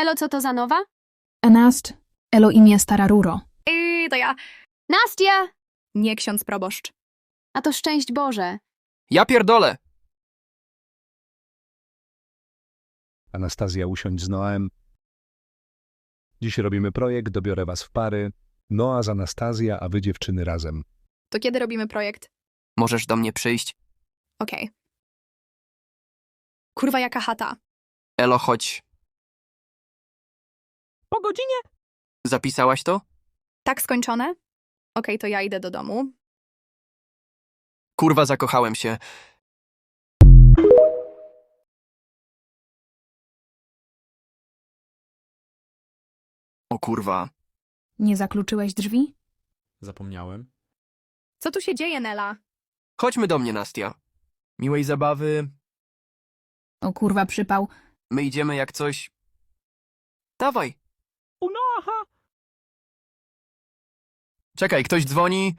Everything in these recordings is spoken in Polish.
Elo, co to za nowa? Enast, elo imię stara ruro. Yy, to ja. Nastia! Nie ksiądz proboszcz. A to szczęść Boże. Ja pierdolę! Anastazja, usiądź z Noem. Dziś robimy projekt, dobiorę was w pary. Noa z Anastazja, a wy dziewczyny razem. To kiedy robimy projekt? Możesz do mnie przyjść? Okej. Kurwa, jaka chata. Elo, chodź. Po godzinie? Zapisałaś to? Tak skończone? Okej, to ja idę do domu. Kurwa, zakochałem się. O kurwa. Nie zakluczyłeś drzwi? Zapomniałem. Co tu się dzieje, Nela? Chodźmy do mnie, Nastia. Miłej zabawy. O kurwa, przypał. My idziemy jak coś. Dawaj. U Noaha! Czekaj, ktoś dzwoni?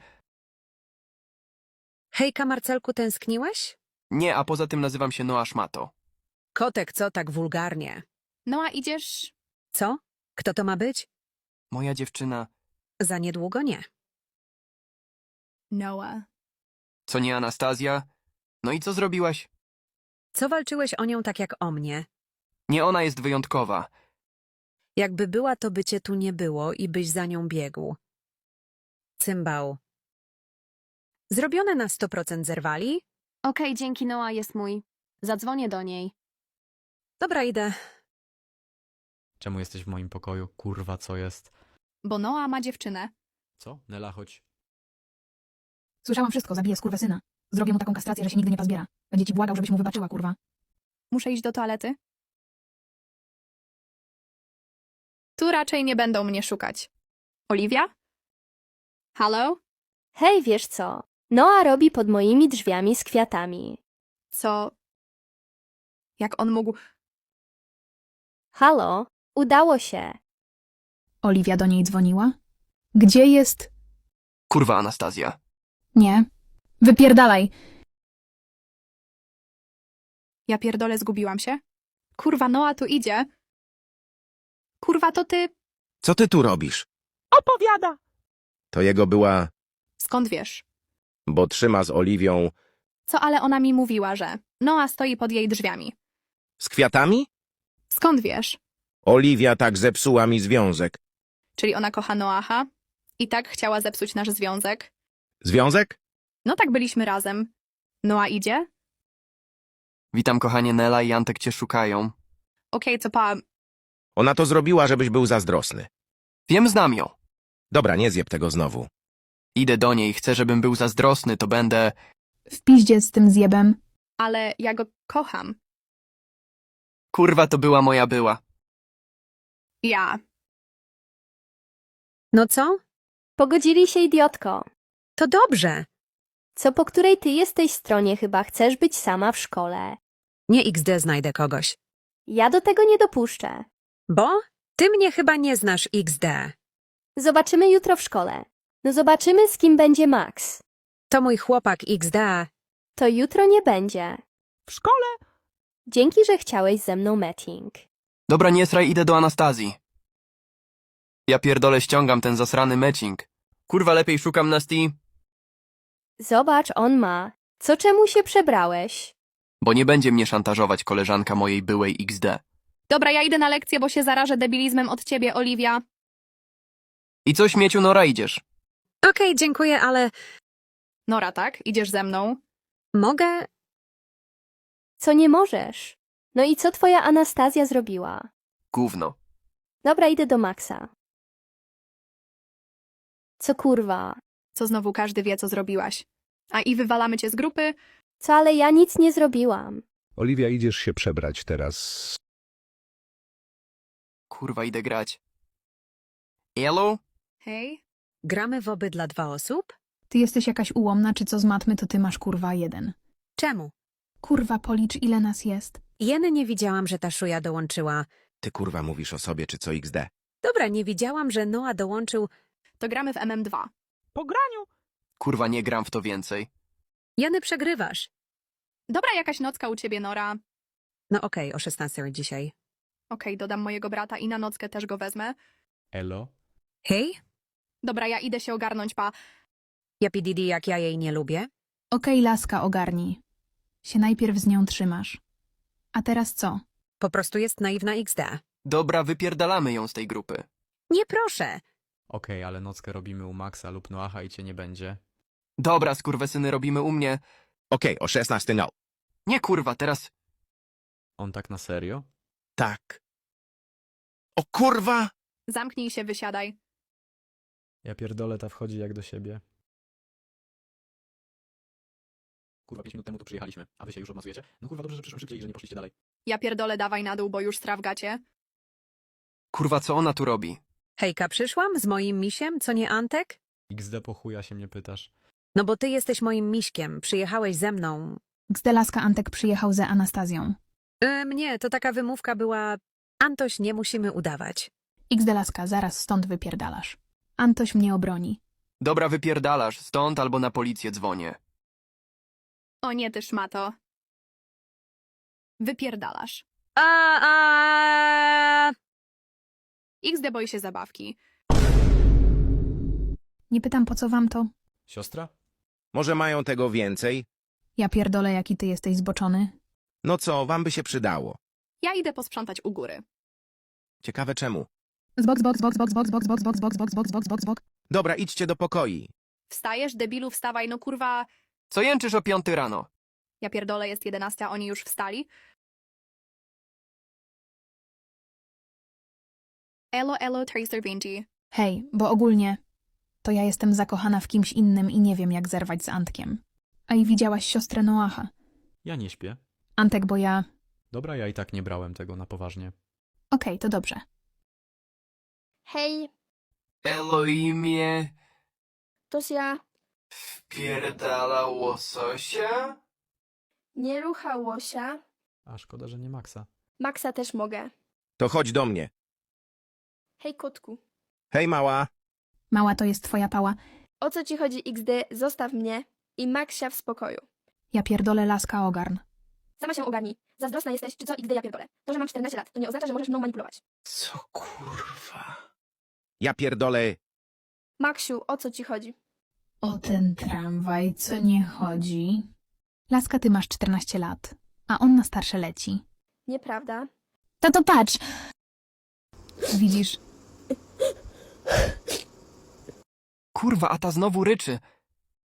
Hejka, Marcelku, tęskniłeś? Nie, a poza tym nazywam się Noa Szmato. Kotek, co tak wulgarnie? No a idziesz... Co? Kto to ma być? Moja dziewczyna. Za niedługo nie. Noah. Co nie Anastazja? No i co zrobiłaś? Co walczyłeś o nią tak jak o mnie? Nie ona jest wyjątkowa. Jakby była, to by cię tu nie było i byś za nią biegł. Cymbał. Zrobione na 100% zerwali? Okej, dzięki Noa jest mój. Zadzwonię do niej. Dobra, idę. Czemu jesteś w moim pokoju? Kurwa, co jest? Bo Noah ma dziewczynę. Co? Nela, chodź. Słyszałam wszystko, zabiję syna. Zrobię mu taką kastrację, że się nigdy nie pozbiera. Będzie ci błagał, żebyś mu wybaczyła, kurwa. Muszę iść do toalety. Tu raczej nie będą mnie szukać. Oliwia? Halo? Hej, wiesz co? Noa robi pod moimi drzwiami z kwiatami. Co? Jak on mógł... Halo, udało się. Oliwia do niej dzwoniła? Gdzie jest? Kurwa, Anastazja. Nie. Wypierdalaj. Ja pierdolę, zgubiłam się? Kurwa, Noa tu idzie. Kurwa, to ty... Co ty tu robisz? Opowiada! To jego była, Skąd wiesz? bo trzyma z Oliwią. Co ale ona mi mówiła, że Noa stoi pod jej drzwiami. Z kwiatami? Skąd wiesz? Oliwia tak zepsuła mi związek. Czyli ona kocha Noaha i tak chciała zepsuć nasz związek. Związek? No tak byliśmy razem. Noa idzie? Witam, kochanie Nela i Antek cię szukają. Okej, co pa... Ona to zrobiła, żebyś był zazdrosny. Wiem, znam ją. Dobra, nie zjeb tego znowu. Idę do niej, chcę, żebym był zazdrosny, to będę... W piździe z tym zjebem. Ale ja go kocham. Kurwa, to była moja była. Ja. No co? Pogodzili się, idiotko. To dobrze. Co po której ty jesteś stronie chyba chcesz być sama w szkole. Nie XD znajdę kogoś. Ja do tego nie dopuszczę. Bo? Ty mnie chyba nie znasz XD. Zobaczymy jutro w szkole. No zobaczymy, z kim będzie Max. To mój chłopak XD. To jutro nie będzie. W szkole? Dzięki, że chciałeś ze mną meeting. Dobra, nie sraj, idę do Anastazji. Ja pierdolę, ściągam ten zasrany matching. Kurwa, lepiej szukam Nasti, Zobacz, on ma. Co czemu się przebrałeś? bo nie będzie mnie szantażować koleżanka mojej byłej XD. Dobra, ja idę na lekcję, bo się zarażę debilizmem od ciebie, Oliwia. I co, śmieciu, Nora, idziesz? Okej, dziękuję, ale Nora, tak? Idziesz ze mną? mogę? Co nie możesz? No i co twoja Anastazja zrobiła? Gówno. Dobra, idę do Maxa. Co kurwa? Co znowu każdy wie, co zrobiłaś. A i wywalamy cię z grupy? Co, ale ja nic nie zrobiłam. Oliwia, idziesz się przebrać teraz. Kurwa, idę grać. Elo? Hej? Gramy w oby dla dwa osób? Ty jesteś jakaś ułomna, czy co z matmy, to ty masz kurwa jeden. Czemu? Kurwa, policz ile nas jest. Jeny nie widziałam, że ta szuja dołączyła. Ty kurwa mówisz o sobie, czy co XD? Dobra, nie widziałam, że Noah dołączył. To gramy w MM2. Po graniu? Kurwa, nie gram w to więcej. Jeny przegrywasz. Dobra, jakaś nocka u ciebie, Nora. No okej, o 16 dzisiaj. Okej, dodam mojego brata i na nockę też go wezmę. Elo? Hej? Dobra, ja idę się ogarnąć, pa. Ja PDD jak ja jej nie lubię? Okej, laska, ogarnij. Się najpierw z nią trzymasz. A teraz co? Po prostu jest naiwna XD. Dobra, wypierdalamy ją z tej grupy. Nie proszę. Okej, ale nockę robimy u Maxa lub Noacha i cię nie będzie. Dobra, skurwesyny robimy u mnie. Okej, o 16 no. Nie kurwa, teraz... On tak na serio? Tak. O kurwa! Zamknij się, wysiadaj. Ja pierdolę, ta wchodzi jak do siebie. Kurwa, 5 minut temu tu przyjechaliśmy, a wy się już odmazujecie? No kurwa, dobrze, że przyszło szybciej i że nie poszliście dalej. Ja pierdolę, dawaj na dół, bo już straw gacie. Kurwa, co ona tu robi? Hejka, przyszłam z moim misiem, co nie Antek? XD po chuja się mnie pytasz. No bo ty jesteś moim miśkiem, przyjechałeś ze mną. Gdy laska Antek przyjechał ze Anastazją. E, mnie, to taka wymówka była... Antoś, nie musimy udawać. XD laska, zaraz stąd wypierdalasz. Antoś mnie obroni. Dobra, wypierdalasz, stąd albo na policję dzwonię. O nie, ty szmato. Wypierdalasz. A, a... XD boi się zabawki. Nie pytam po co wam to. Siostra? Może mają tego więcej? Ja pierdolę, jaki ty jesteś zboczony. No co, wam by się przydało. Ja idę posprzątać u góry. Ciekawe czemu. Box, box, box, box, box, box, box, box, box, box, box, box, box. Dobra, idźcie do pokoi. Wstajesz, debilu, wstawaj, no kurwa. Co jęczysz o piąty rano? Ja pierdolę, jest 11, a oni już wstali. Elo, elo, Tracer Vinci. Hej, bo ogólnie to ja jestem zakochana w kimś innym i nie wiem, jak zerwać z Antkiem. A i widziałaś siostrę Noacha. Ja nie śpię. Antek, bo ja... Dobra, ja i tak nie brałem tego na poważnie. Okej, to dobrze. Hej, Eloimie toż ja. wpierdala łososia? Nie rucha łosia. A szkoda, że nie Maxa. Maxa też mogę. To chodź do mnie. Hej, kotku. Hej, mała. Mała to jest twoja pała. O co ci chodzi, XD? Zostaw mnie i Maxia w spokoju. Ja pierdolę laska ogarn. Sama się ogarnij. Zazdrosna jesteś, czy co XD ja pierdolę. To, że mam 14 lat, to nie oznacza, że możesz mną manipulować. Co kurwa? Ja pierdolę. Maksiu, o co ci chodzi? O ten tramwaj, co nie chodzi. Laska, ty masz 14 lat, a on na starsze leci. Nieprawda. To to patrz! Widzisz, Kurwa, a ta znowu ryczy.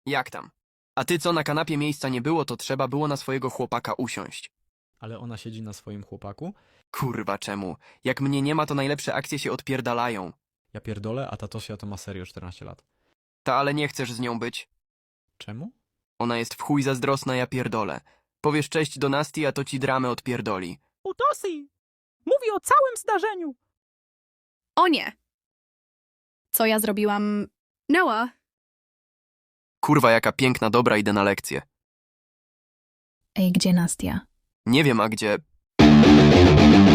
Jak tam? A ty co, na kanapie miejsca nie było, to trzeba było na swojego chłopaka usiąść. Ale ona siedzi na swoim chłopaku? Kurwa, czemu? Jak mnie nie ma, to najlepsze akcje się odpierdalają. Ja pierdolę, a ta Tosia to ma serio 14 lat. Ta, ale nie chcesz z nią być. Czemu? Ona jest w chuj zazdrosna, ja pierdolę. Powiesz cześć do Nasti, a to ci dramę odpierdoli. Utosi! Mówi o całym zdarzeniu. O nie! Co ja zrobiłam? Noah, Kurwa, jaka piękna, dobra, idę na lekcję. ej, gdzie Nastia? Nie wiem, a gdzie...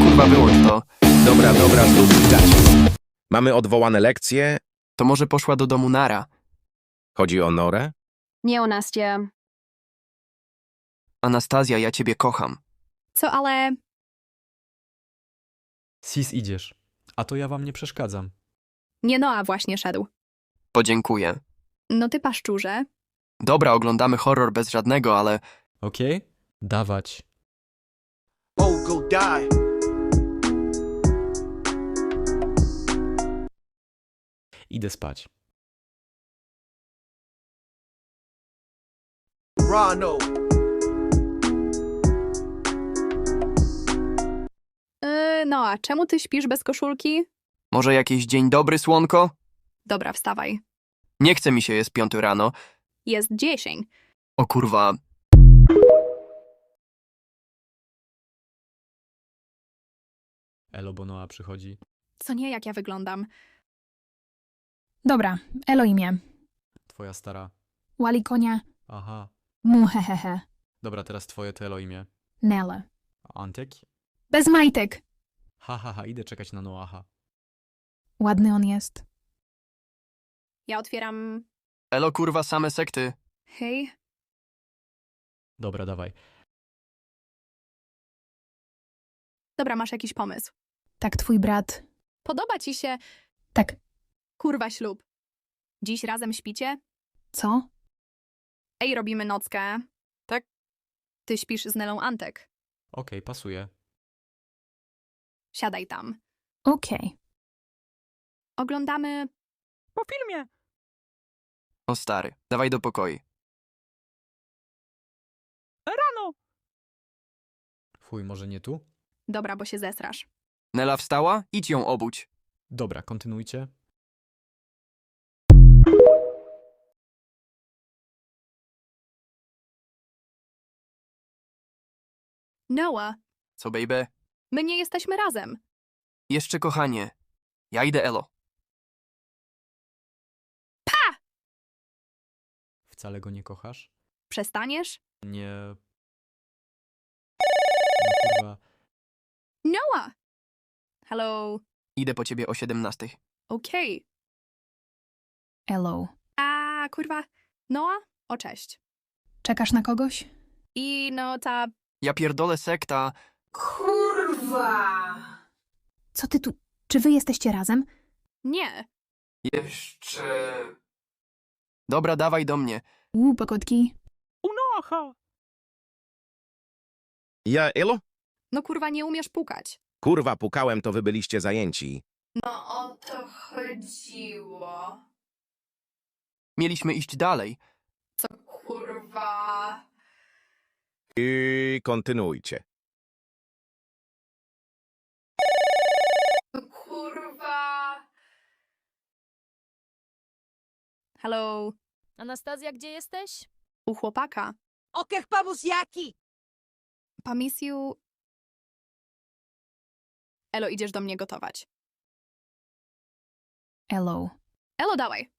Kurwa, wyłącz to. Dobra, dobra, znów widać. Mamy odwołane lekcje. To może poszła do domu Nara. Chodzi o Norę? Nie o Nastie. Anastazja, ja ciebie kocham. co ale... Sis idziesz. A to ja wam nie przeszkadzam. Nie Noah właśnie szedł. Podziękuję. No ty paszczurze. Dobra, oglądamy horror bez żadnego, ale... Okej? Dawać. Oh, go die. Idę spać. Rano. Yy, Noah, czemu ty śpisz bez koszulki? Może jakiś dzień dobry, słonko? Dobra, wstawaj. Nie chce mi się, jest piąty rano. Jest dziesięć. O kurwa... Elo Bonoa przychodzi. Co nie, jak ja wyglądam. Dobra, Elo imię. Twoja stara. Wali konia, Aha. mu hehehe. Dobra, teraz twoje to Elo imię. Nele. Antek? Bez majtek! Ha, ha, ha, idę czekać na Noaha. Ładny on jest. Ja otwieram... Elo, kurwa, same sekty. Hej. Dobra, dawaj. Dobra, masz jakiś pomysł. Tak, twój brat. Podoba ci się, Tak, kurwa, ślub. Dziś razem śpicie? co? Ej, robimy nockę. Tak. Ty śpisz z Nelą Antek. Okej, pasuje. Siadaj tam. Okej. Oglądamy... Po filmie. O stary, dawaj do pokoju. Rano. Fuj, może nie tu? Dobra, bo się zesrasz. Nela wstała? Idź ją obudź. Dobra, kontynuujcie. Noah, Co, baby? my nie jesteśmy razem. Jeszcze kochanie. Ja idę, Elo. Wcale go nie kochasz? Przestaniesz? Nie... No kurwa... Noah! Hello. Idę po ciebie o 17. Okej. Hello. A, kurwa. Noah? O, cześć. Czekasz na kogoś? I no ta... Ja pierdolę sekta. Co ty tu... Czy wy jesteście razem? Nie. Jeszcze... Dobra, dawaj do mnie. Uuu, pokotki. U Noacha. Ja, Elo? No kurwa, nie umiesz pukać. Kurwa, pukałem, to wy byliście zajęci. No o to chodziło. Mieliśmy iść dalej. Co kurwa... I kontynuujcie. Hello. Anastazja, gdzie jesteś? U chłopaka. Okej, pamus jaki? Pamisiu... Elo, idziesz do mnie gotować. Hello. Elo, dawaj.